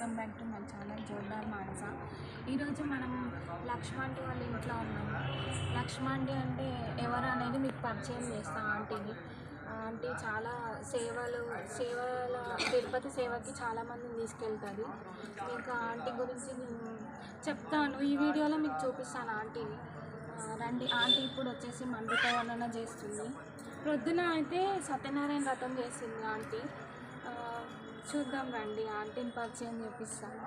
Welcome back to my channel Jordar Manasa. ఈరోజు మనం లక్ష్మాంటి వాళ్ళ ఇంట్లో ఉన్నాము. లక్ష్మాంటి అంటే ఎవరు అనేది మీకు పరిచయం చేస్తాను ఆంటీని. ఆంటీ చాలా సేవలు సేవల తిరుపతి సేవకి చాలామందిని తీసుకెళ్తుంది. ఇంకా ఆంటీ గురించి నేను చెప్తాను. ఈ వీడియోలో మీకు చూపిస్తాను ఆంటీని రండి. ఆంటీ ఇప్పుడు వచ్చేసి మండిత వలన చేస్తుంది. ప్రొద్దున అయితే సత్యనారాయణ వ్రతం చేసింది ఆంటీ. చూద్దాం రండి ఆంటీని పరిచయం చేపిస్తాను.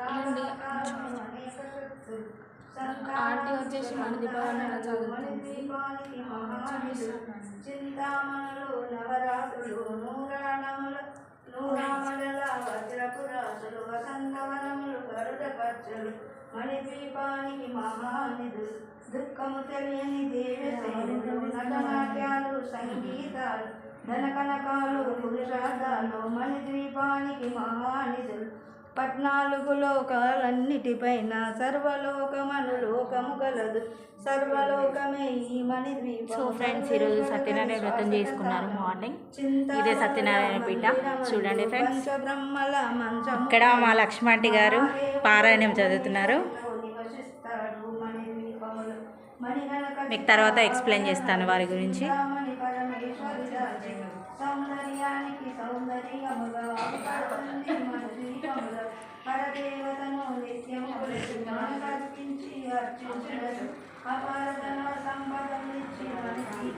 రండి. ఆంటీ వచ్చేసి మన దీపావళి చదువుతుంది నవరాత్రులు నూరాణములు నూరామల వజ్రపురాసులు వసంతవనములు గరుడ పచ్చలు మణిద్వీపానికి మహానిధులు దుఃఖము తెలియని దేవసేనులు నటనాట్యాలు సంగీతాలు ధనకనకాలు పురుషార్థాలు మణిద్వీపానికి మహానిధులు పద్నాలుగు లోకాలన్నిటిపైన సర్వలోకమను లోకము గలదు సర్వలోకమే ఈ మణి సో ఫ్రెండ్స్ ఈరోజు సత్యనారాయణ వ్రతం చేసుకున్నారు మార్నింగ్. ఇదే సత్యనారాయణ పీఠ. చూడండి ఫ్రెండ్స్ ఇక్కడ మా లక్ష్మాంటి గారు పారాయణం చదువుతున్నారు. మీకు తర్వాత ఎక్స్ప్లెయిన్ చేస్తాను వారి గురించి. సౌందర్యానికి సౌందర్యముగా అవతరిస్తుంది మన పరదేవతను నిత్యము కొలిచి మనకర్పించి సంపదనిచ్చి మనకి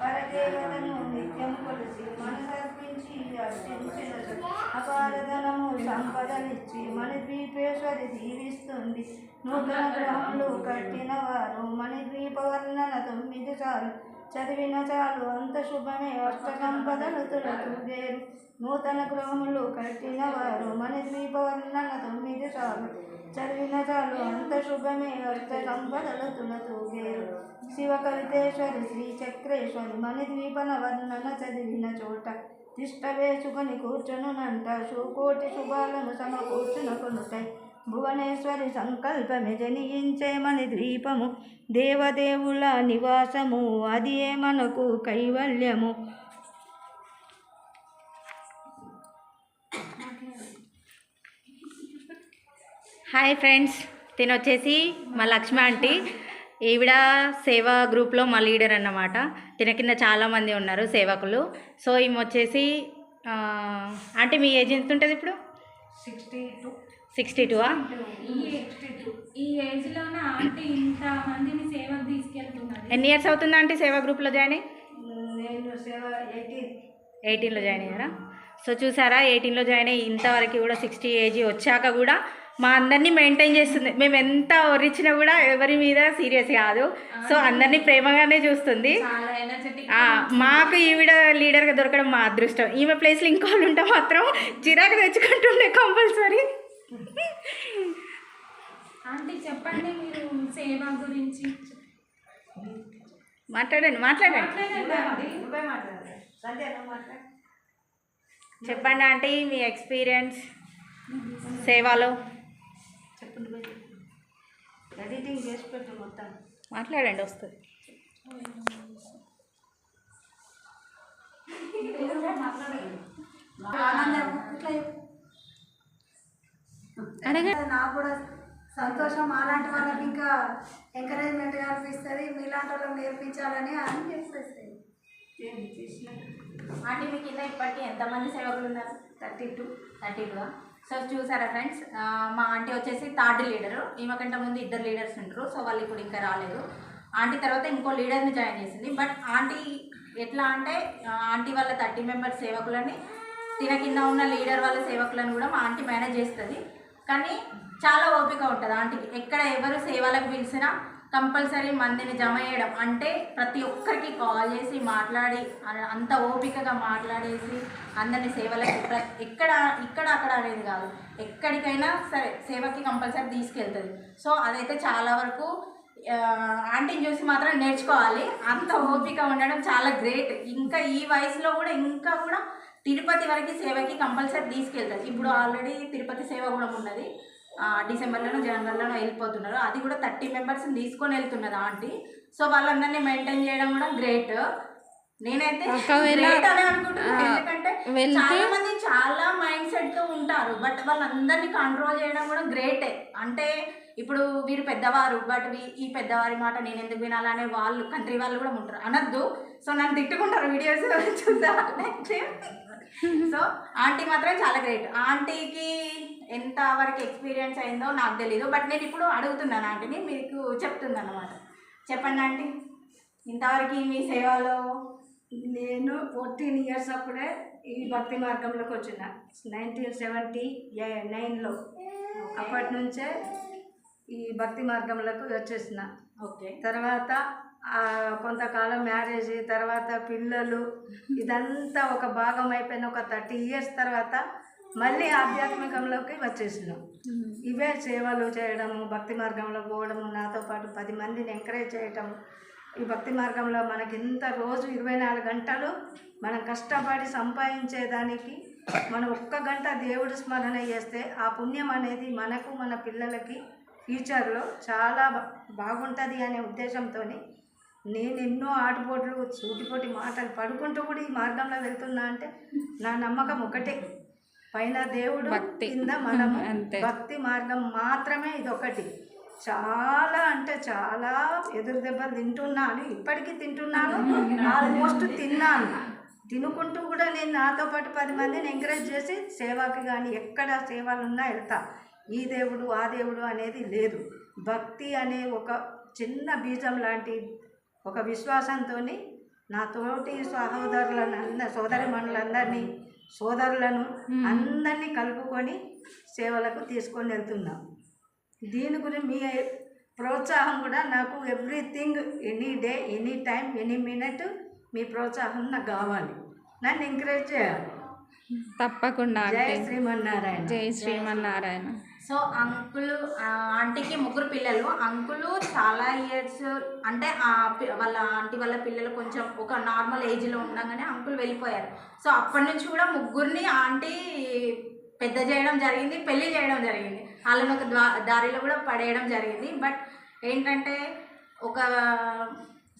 పరదేవతను నిత్యము కొలిచి మనకర్పించి అర్చించుటకు అపారధనము సంపదనిచ్చి మన ద్వీపేశ్వరి జీవిస్తుంది. నూతన గ్రహములు కట్టిన వారు మణి ద్వీప వర్ణన తొమ్మిది చాలు చదివిన చాలు అంత శుభమే. అష్ట సంపదలు తులతూగేరు నూతన గృహములు కట్టిన వారు మణి ద్వీపవర్ణన తొమ్మిది చాలు. చదివిన చాలు అంత శుభమే. అష్ట సంపదలు తులతూగేరు శివ కవితేశ్వరి శ్రీ చక్రేశ్వరి మణి ద్వీపన వర్ణన చదివిన చోట తిష్ట వేసుకొని కూర్చునునంట. సుకోటి శుభాలను సమకూర్చునకొనుటై భువనేశ్వరి సంకల్పమే జనించే మని ద్వీపము దేవదేవుల నివాసము అది ఏ మనకు కైవల్యము? హాయ్ ఫ్రెండ్స్ తిను వచ్చేసి మా లక్ష్మి ఆంటీ. ఈవిడ సేవా గ్రూప్లో మా లీడర్ అన్నమాట. తిన కింద చాలామంది ఉన్నారు సేవకులు. సో ఈమె వచ్చేసి ఆ, ఆంటీ మీ ఏజ్ ఎంత ఉంటుంది ఇప్పుడు? Sixty two. సిక్స్టీ టూవా? ఈ ఈ ఏజ్లోనే ఆంటీ ఇంత మందిని సేవకు తీసుకెళ్తున్నది ఎన్ని ఇయర్స్ అవుతుందా ఆంటీ సేవా గ్రూప్లో జాయిన్ అయ్యి? ఎయిటీన్లో జాయిన్ అయ్యారా? సో చూసారా ఎయిటీన్లో జాయిన్ అయ్యి ఇంతవరకు కూడా సిక్స్టీ ఏజీ వచ్చాక కూడా మా అందరినీ మెయింటైన్ చేస్తుంది. మేము ఎంత ఒరిచినా కూడా ఎవరి మీద సీరియస్ కాదు. సో అందరినీ ప్రేమగానే చూస్తుంది. మాకు ఈవిడ లీడర్గా దొరకడం మా అదృష్టం. ఈమె ప్లేస్లో ఇంకోళ్ళు ఉంటే మాత్రం చిరాకు తెచ్చుకుంటుండే కంపల్సరీ. ఆంటీ చెప్పండి మీరు సేవ గురించి. మాట్లాడండి మాట్లాడండి. మాట్లాడండి. చెప్పండి ఆంటీ మీ ఎక్స్పీరియన్స్ సేవలో. చెప్పు నువ్వే చెప్పు. ఎడిటింగ్ చేసి పెట్టు మొత్తం. మాట్లాడండి వస్తుంది. ఆనందం అడగండి నాకు కూడా సంతోషం. అలాంటి వాళ్ళకి ఇంకా ఎంకరేజ్మెంట్గా అనిపిస్తుంది. మీలాంటి వాళ్ళకి నేర్పించాలని అని చెప్పేసి ఆంటీ మీ కింద ఇప్పటికీ ఎంతమంది సేవకులు ఉన్నారు? Thirty two. Thirty two so చూసారా ఫ్రెండ్స్ మా ఆంటీ వచ్చేసి థర్డ్ లీడరు. ఈమె కంటే ముందు ఇద్దరు లీడర్స్ ఉంటారు సో వాళ్ళు ఇప్పుడు ఇంకా రాలేదు. ఆంటీ తర్వాత ఇంకో లీడర్ని జాయిన్ చేసింది. బట్ ఆంటీ ఎట్లా అంటే ఆంటీ వాళ్ళ థర్టీ మెంబర్స్ సేవకులని తిన కింద ఉన్న లీడర్ వాళ్ళ సేవకులను కూడా మా ఆంటీ మేనేజ్ చేస్తుంది. కానీ చాలా ఓపిక ఉంటుంది. ఆంటీకి ఎక్కడ ఎవరు సేవలకు పిలిచినా కంపల్సరీ మందిని జమ చేయడం అంటే ప్రతి ఒక్కరికి కాల్ చేసి మాట్లాడి అంత ఓపికగా మాట్లాడేసి అందరిని సేవలకు ఎక్కడ ఇక్కడ అక్కడ అనేది కాదు. ఎక్కడికైనా సరే సేవకి కంపల్సరీ తీసుకెళ్తుంది. సో అదైతే చాలా వరకు ఆంటీని చూసి మాత్రం నేర్చుకోవాలి. అంత ఓపిక ఉండడం చాలా గ్రేట్. ఇంకా ఈ వయసులో కూడా ఇంకా కూడా తిరుపతి వరకు సేవకి కంపల్సరీ తీసుకెళ్తారు. ఇప్పుడు ఆల్రెడీ తిరుపతి సేవ కూడా ఉన్నది. డిసెంబర్లోనో జనవరిలోనో వెళ్ళిపోతున్నారు. అది కూడా థర్టీ మెంబర్స్ని తీసుకొని వెళ్తున్నది ఆంటీ. సో వాళ్ళందరినీ మెయింటైన్ చేయడం కూడా గ్రేట్. నేనైతే అనే అనుకుంటున్నాను ఎందుకంటే చాలా మంది చాలా మైండ్ సెట్తో ఉంటారు. బట్ వాళ్ళందరినీ కంట్రోల్ చేయడం కూడా గ్రేటే. అంటే ఇప్పుడు వీరు పెద్దవారు బట్ ఈ పెద్దవారి మాట నేను ఎందుకు వినాలనే వాళ్ళు కంట్రీ వాళ్ళు కూడా ఉంటారు. అనద్దు. సో నన్ను తిట్టుకుంటారు వీడియోస్. చూసే సో ఆంటీ మాత్రం చాలా గ్రేట్. ఆంటీకి ఎంత వరకు ఎక్స్పీరియన్స్ అయిందో నాకు తెలీదు. బట్ నేను ఇప్పుడు అడుగుతున్నాను ఆంటీని మీకు చెప్తున్నాను అనమాట చెప్పండి ఆంటీ. ఇంతవరకు మీ సేవలో? నేను ఫోర్టీన్ ఇయర్స్ అప్పుడే ఈ భక్తి మార్గంలోకి వచ్చిన. నైన్టీన్ సెవెంటీ నైన్లో. అప్పటి నుంచే ఈ భక్తి మార్గంలోకి వచ్చేసిన. ఓకే. తర్వాత కొంతకాలం మ్యారేజ్ తర్వాత పిల్లలు ఇదంతా ఒక భాగం అయిపోయిన ఒక థర్టీ ఇయర్స్ తర్వాత మళ్ళీ ఆధ్యాత్మికంలోకి వచ్చేసినాం. ఇవే సేవలు చేయడము భక్తి మార్గంలో పోవడము నాతో పాటు పది మందిని ఎంకరేజ్ చేయటం ఈ భక్తి మార్గంలో మనకి ఇంత రోజు ఇరవై నాలుగు గంటలు మనం కష్టపడి సంపాదించేదానికి మనం ఒక్క గంట దేవుడి స్మరణ చేస్తే ఆ పుణ్యం అనేది మనకు మన పిల్లలకి ఫ్యూచర్లో చాలా బాగుంటుంది అనే ఉద్దేశంతో నేను ఎన్నో ఆటుపోట్లు సూటిపోటి మాటలు పడుకుంటూ కూడా ఈ మార్గంలో వెళ్తున్నా అంటే నా నమ్మకం ఒకటే. పైన దేవుడు. కింద మనము. భక్తి మార్గం మాత్రమే ఇది ఒకటి చాలా అంటే చాలా ఎదురు దెబ్బలు తింటున్నాను. ఇప్పటికీ తింటున్నాను. ఆల్మోస్ట్ తిన్నాను. తినుకుంటూ కూడా నేను నాతో పాటు పది మందిని ఎంకరేజ్ చేసి సేవకి కానీ ఎక్కడ సేవలు ఉన్నా వెళ్తా. ఈ దేవుడు ఆ దేవుడు అనేది లేదు. భక్తి అనే ఒక చిన్న బీజం లాంటి ఒక విశ్వాసంతో నా తోటి సహోదరులను అంద సోదరి మనులందరినీ సోదరులను అందరినీ కలుపుకొని సేవలకు తీసుకొని వెళ్తున్నాం. దీని గురించి మీ ప్రోత్సాహం కూడా నాకు everything any day any time any minute మీ ప్రోత్సాహం నాకు కావాలి. నన్ను ఎంకరేజ్ చేయాలి. తప్పకుండా జై శ్రీమన్నారాయణ. జై శ్రీమన్నారాయణ. సో అంకుల్ ఆంటీకి ముగ్గురు పిల్లలు. అంకులు చాలా ఇయర్స్ అంటే వాళ్ళ ఆంటీ వాళ్ళ పిల్లలు కొంచెం ఒక నార్మల్ ఏజ్లో ఉండగానే అంకుల్ వెళ్ళిపోయారు. సో అప్పటి నుంచి కూడా ముగ్గురిని ఆంటీ పెద్ద చేయడం జరిగింది పెళ్ళి చేయడం జరిగింది. వాళ్ళని ఒక దారిలో కూడా పడేయడం జరిగింది. బట్ ఏంటంటే ఒక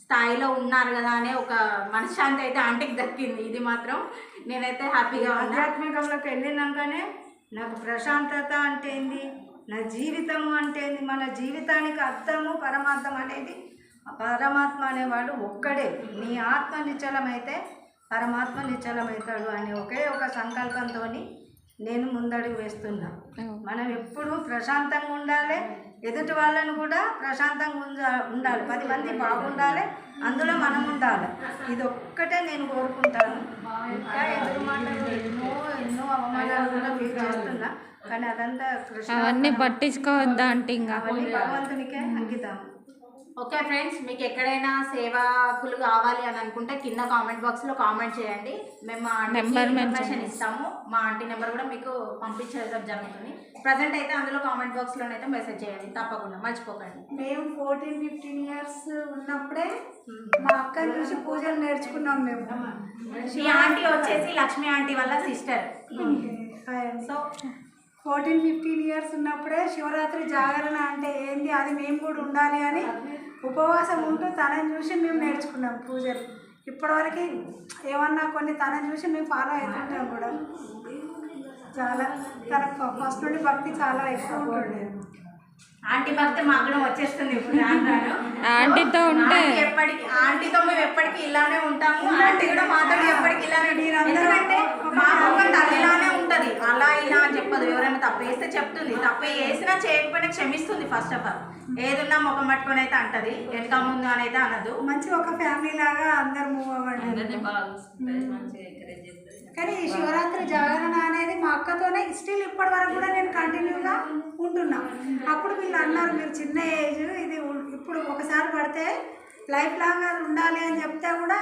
స్థాయిలో ఉన్నారు కదా అనే ఒక మనశ్శాంతి అయితే ఆంటీకి దక్కింది. ఇది మాత్రం నేనైతే హ్యాపీగా ఆధ్యాత్మికంలోకి వెళ్ళినాకనే నాకు ప్రశాంతత అంటే ఏంది నా జీవితము అంటే ఏంది మన జీవితానికి అర్థము పరమార్థం అనేది పరమాత్మ అనేవాడు ఒక్కడే. నీ ఆత్మ నిశ్చలమైతే పరమాత్మ నిశ్చలమవుతాడు అనే ఒకే ఒక సంకల్పంతో నేను ముందడుగు వేస్తున్నా. మనం ఎప్పుడు ప్రశాంతంగా ఉండాలి. ఎదుటి వాళ్ళను కూడా ప్రశాంతంగా ఉండ- ఉండాలి. పది మంది బాగుండాలి. అందులో మనం ఉండాలి. ఇది ఒక్కటే నేను కోరుకుంటాను. ఇంకా ఎదురు మాటలు ఎన్నో ఎన్నో అవమానాలు కూడా ఫీల్ చేస్తున్నా. కానీ అదంతా అవన్నీ పట్టించుకోవద్దా అంటే ఇంకా? అవన్నీ భగవంతునికే అంకితం. ఓకే ఫ్రెండ్స్ మీకు ఎక్కడైనా సేవకులు కావాలి అని అనుకుంటే కింద కామెంట్ బాక్స్లో కామెంట్ చేయండి. మేము మా mention ఇన్ఫర్మేషన్ ఇస్తాము. మా ఆంటీ నెంబర్ కూడా మీకు పంపించడం జరుగుతుంది. ప్రజెంట్ అయితే అందులో కామెంట్ బాక్స్లోనైతే మెసేజ్ చేయండి. తప్పకుండా మర్చిపోకండి. మేము ఫోర్టీన్ ఫిఫ్టీన్ ఇయర్స్ ఉన్నప్పుడే మా అక్కని చూసి పూజలు నేర్చుకున్నాం మేము. ఈ ఆంటీ వచ్చేసి లక్ష్మి ఆంటీ వాళ్ళ sister so fourteen fifteen years ఉన్నప్పుడే శివరాత్రి జాగరణ అంటే ఏంది? అది మేము కూడా ఉండాలి అని ఉపవాసం ఉంటూ తనని చూసి మేము నేర్చుకున్నాం పూజలు. ఇప్పటివరకు ఏమన్నా కొన్ని తనని చూసి మేము ఫాలో అవుతుంటాం కూడా. చాలా తన ఫస్ట్ నుండి భక్తి చాలా ఎక్కువ ఉంటుండే. ఆంటీ భక్తి మగ్నం వచ్చేస్తుంది ఇప్పుడు. ఆంటీతో ఉంటే ఆంటీ ఎప్పటికి ఆంటీతో మేము ఎప్పటికీ ఇలానే ఉంటాము. ఆంటీ కూడా మాతో ఎప్పటికి ఇలానే. ఎందుకంటే మాకు ఒక తల్లిలానే ఉంటది. అలా ఇలా అని చెప్పదు. ఎవరైనా తప్పు వేస్తే చెప్తుంది. తప్పు వేసినా చేయకపోయినా క్షమిస్తుంది ఫస్ట్ ఆఫ్ ఆల్ ఏదున్నా ముఖం పట్టుకొని అయితే అంటది. వెనక ముందు అని అయితే అనదు. మంచి ఒక ఫ్యామిలీ లాగా అందరు మూవ్ అవ్వండి కానీ ఈ శివరాత్రి జాగరణ అనేది మా అక్కతోనే స్టిల్ ఇప్పటి వరకు కూడా నేను కంటిన్యూగా ఉంటున్నా. అప్పుడు వీళ్ళు అన్నారు మీరు చిన్న ఏజ్ ఇది ఇప్పుడు ఒకసారి పడితే లైఫ్ లాంగ్ అది ఉండాలి అని చెప్తే కూడా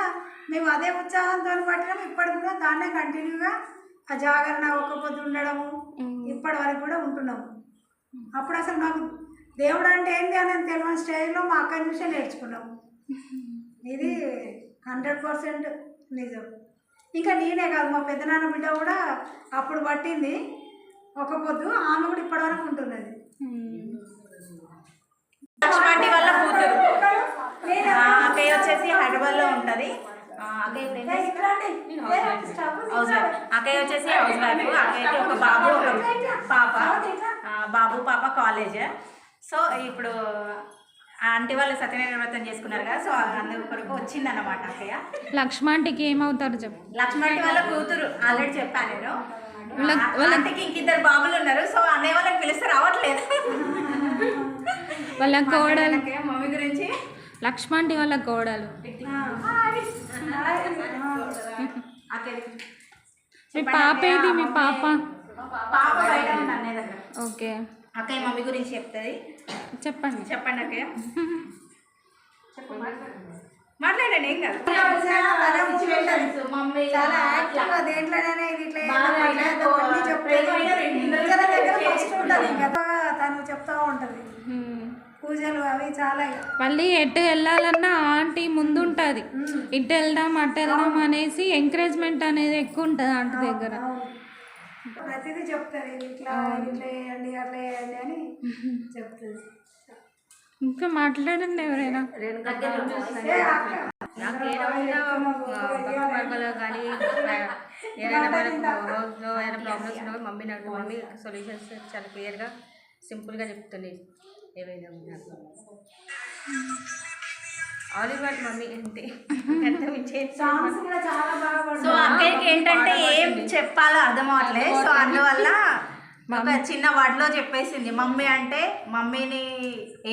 మేము అదే ఉత్సాహంతో పట్టినాం. ఇప్పటికి కూడా దాన్నే కంటిన్యూగా ఆ జాగరణ ఒక్క పొద్దు ఉండడము ఇప్పటి వరకు కూడా ఉంటున్నాము. అప్పుడు అసలు మాకు దేవుడు అంటే ఏంటి అని తెలియని స్టేజ్లో మా అక్కని చూసే నేర్చుకున్నాం. ఇది హండ్రెడ్ పర్సెంట్ నిజం. ఇంకా నేనే కాదు మా పెద్దనాన్న బిడ్డ కూడా అప్పుడు పట్టింది. ఒక పొద్దు ఆమె కూడా ఇప్పటివరకు ఉంటున్నది. లక్ష్మాంటి వాళ్ళ కూతురు. అక్కయ్య వచ్చేసి హైదరాబాద్లో ఉంటుంది. అక్కయ్య అక్కయ్య వచ్చేసి హౌస్ వైఫ్. అక్కయ్యకి ఒక బాబు ఒక పాప. బాబు పాప కాలేజ్. సో ఇప్పుడు ఆంటీ వాళ్ళు సత్యనారాయణ వ్రతం చేసుకున్నారు కదా సో అందుకు కొరకు వచ్చిందన్నమాట అక్కయ్య. లక్ష్మాంటికి ఏమవుతారు చెప్పు. లక్ష్మణ్ వాళ్ళ కూతురు ఆల్రెడీ చెప్పాను నేను. వాళ్ళ- ఆ, వాళ్ళ- ఆంటీకి ఇంక ఇద్దరు బాబులు ఉన్నారు సో అన్నయ్య వాళ్ళకి పిలిస్తే రావట్లేదు. వాళ్ళ కోడలు. మమ్మీ గురించి. లక్ష్మాంటి వాళ్ళ కోడలు. మీ పాప ఏది? మీ పాప? పాప బయట ఉంది అన్నయ్య దగ్గర. ఓకే. అక్కయ్య మమ్మీ గురించి చెప్తుంది. చెప్పండి. చెప్పండి అక్కయ్య. మాట్లాడండి ఏం కాదు. తను చెప్తా ఉంటుంది. పూజలు అవి చాలా. మళ్ళీ ఎటు వెళ్ళాలన్నా ఆంటీ ముందు ఉంటుంది ఇటు వెళ్దాం అటు వెళ్దాం అనేసి ఎంకరేజ్మెంట్ అనేది ఎక్కువ ఉంటుంది ఆంటీ దగ్గర. ప్రతిదీ చెప్తారు ఇది ఇట్లా ఇట్లా వేయండి అట్లా వేయండి అని చెప్తుంది ఇంకా మాట్లాడండి ఎవరైనా? కానీ ఏదైనా మనకు హౌస్లో ఏదైనా ప్రాబ్లమ్స్ ఉన్నా మమ్మీ నాకు మమ్మీ సొల్యూషన్స్ చాలా క్లియర్గా సింపుల్గా చెప్తుంది. ఏవైనా నాకు. ఆల్ ఇన్ వన్ మమ్మీ అంతే అంత మించి సాంగ్స్ కూడా చాలా బాగా పాడుతుంది. సో అక్కయ్యకి ఏంటంటే ఏం చెప్పాలో అర్థం అవ్వట్లేదు. సో అందువల్ల ఒక చిన్న వర్డ్లో చెప్పేసింది. మమ్మీ అంటే మమ్మీని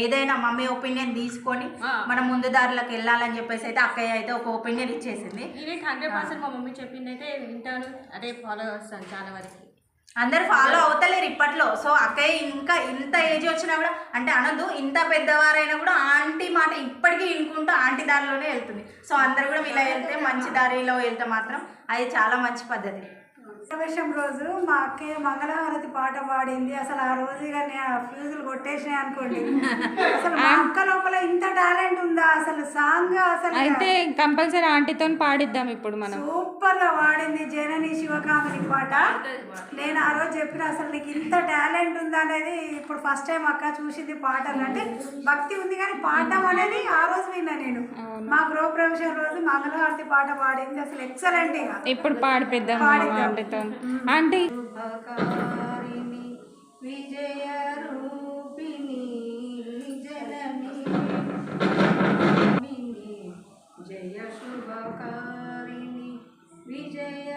ఏదైనా మమ్మీ ఒపీనియన్ తీసుకొని మనం ముందు దారిలోకి వెళ్ళాలని చెప్పేసి అయితే అక్కయ్య అయితే ఒక ఒపీనియన్ ఇచ్చేసింది. హండ్రెడ్ పర్సెంట్ మా మమ్మీ చెప్పింది అయితే వింటాను. అదే ఫాలో చేస్తాను చాలా వరకు. అందరు ఫాలో అవుతలేరు ఇప్పట్లో. సో అక్కయ్య ఇంకా ఇంత ఏజ్ వచ్చినా కూడా అంటే అనదు ఇంత పెద్దవారైనా కూడా ఆంటీ మాట ఇప్పటికీ వినుకుంటూ ఆంటీ దారిలోనే వెళ్తుంది. సో అందరు కూడా ఇలా వెళ్తే మంచి దారిలో వెళ్తే మాత్రం అది చాలా మంచి పద్ధతి. ప్రవేశం రోజు మా అక్కయ్య మంగళహారతి పాట పాడింది. అసలు ఆ రోజు ఇక ఫ్యూజులు కొట్టేసినాయి అనుకోండి. అసలు మా అక్క లోపల ఇంత టాలెంట్ ఉందా? అసలు సాంగ్ అసలు అయితే కంపల్సరీ ఆంటీతో పాడిద్దాం ఇప్పుడు మనం. సూపర్గా వాడింది జనని శివకామిని పాట. నేను ఆ రోజు చెప్పిన అసలు నీకు ఇంత టాలెంట్ ఉందా అనేది ఇప్పుడు ఫస్ట్ టైం అక్క చూసింది పాటలు. అంటే భక్తి ఉంది కానీ పాడటం అనేది ఆ రోజు విన్నా నేను. మా గృహప్రవేశం రోజు మంగళహారతి పాట పాడింది. అసలు ఎక్సలెంట్ ఇప్పుడు పాడిపిద్దాం ఆంటీతో ఆంటీ విజయ రూపిణి జయ శుభకారిణి విజయ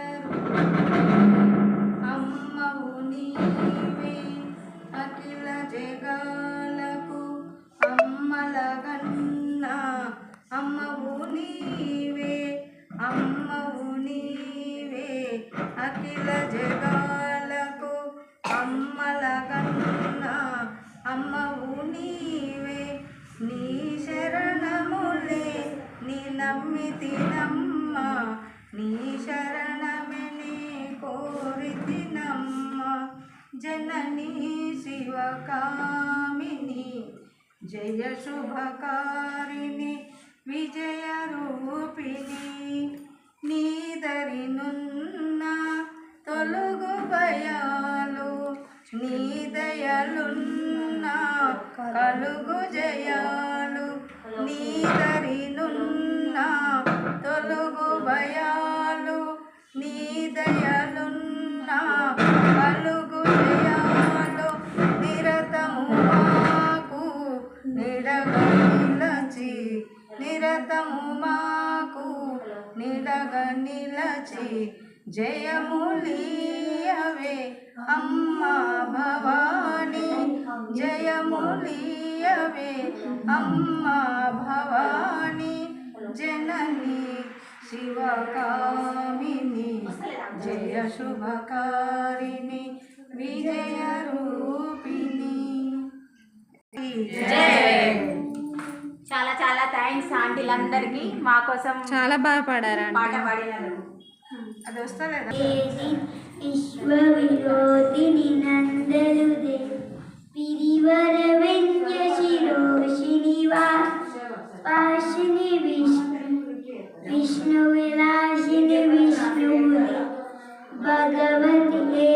అమ్మవు నీవే అఖిల జగాలకు అమ్మలగన్న అమ్మవు అఖిల జగాలకు అమ్మల కన్నా అమ్మవు నీవే నీ శరణములే నీ నమ్మి తినమ్మ నీ శరణమే నీ కోరి తినమ్మ. జననీ శివకామిని జయ శుభకారిణి విజయ రూపిణి నీదరినున్న తొలుగు భయాలు నీదయలున్న కలుగు జయాలు నీదరినున్న తొలుగు భయాలు నీదయలున్న కలుగు జయాలు నిరతము మాకు నిడగలచి నిలచి నిరతము మాకు నిడగ నిలచి జయములీయవే అమ్మ భవాని జయములీయవే అమ్మ భవాని జనని శివకామిని జయ శుభకారిణి విజయ రూపిణి. చాలా చాలా థ్యాంక్స్ ఆంటీలందరికీ మా కోసం చాలా బాగా పాడారు పాట ఆంటీ ಅದು ಹೊಸ್ತಲೇ ವಿಶ್ವ ವಿರೋಧಿನಿ ನಂದಲುದೆ ಪಿರಿವರವೆಂದ್ಯ ಶಿರೋ ಶ್ರೀನಿವಾಸ ಪಾಶಿನಿ ವಿಷ್ಣು ವಿಷ್ಣು ವಿಲಾಸಿನಿ ವಿಷ್ಣು ಭಗವತಿಯೇ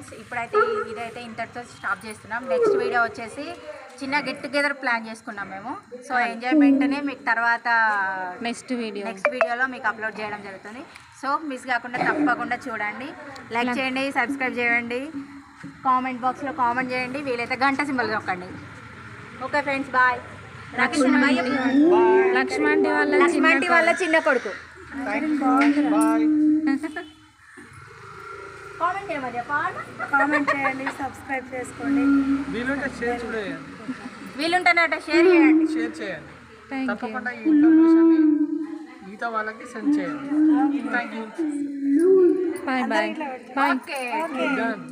ఫ్రెండ్స్ ఇప్పుడైతే ఈ వీడియో అయితే ఇంతటితో స్టాప్ చేస్తున్నాం. నెక్స్ట్ వీడియో వచ్చేసి చిన్న గెట్ టుగెదర్ ప్లాన్ చేసుకున్నాం మేము. సో ఎంజాయ్మెంట్నే మీకు తర్వాత నెక్స్ట్ వీడియో నెక్స్ట్ వీడియోలో మీకు అప్లోడ్ చేయడం జరుగుతుంది. సో మిస్ కాకుండా తప్పకుండా చూడండి. లైక్ చేయండి సబ్స్క్రైబ్ చేయండి. కామెంట్ బాక్స్లో కామెంట్ చేయండి. వీలైతే గంట సింబల్ నొక్కండి. ఓకే ఫ్రెండ్స్ బాయ్ లక్ష్మంటి వాళ్ళ లక్ష్మంటి వాళ్ళ చిన్న కొడుకు. కామెంట్ చేయండి సబ్స్క్రైబ్ చేసుకోండి. వీలుంటే షేర్ చూడేయండి. వీలుంటేనట షేర్ చేయండి. షేర్ చేయండి. థ్యాంక్ యూ తప్పకుండా ఈ ఇన్ఫర్మేషన్ని మిగతా వాళ్ళకి సెండ్ చేయండి. Thank you bye bye bye okay done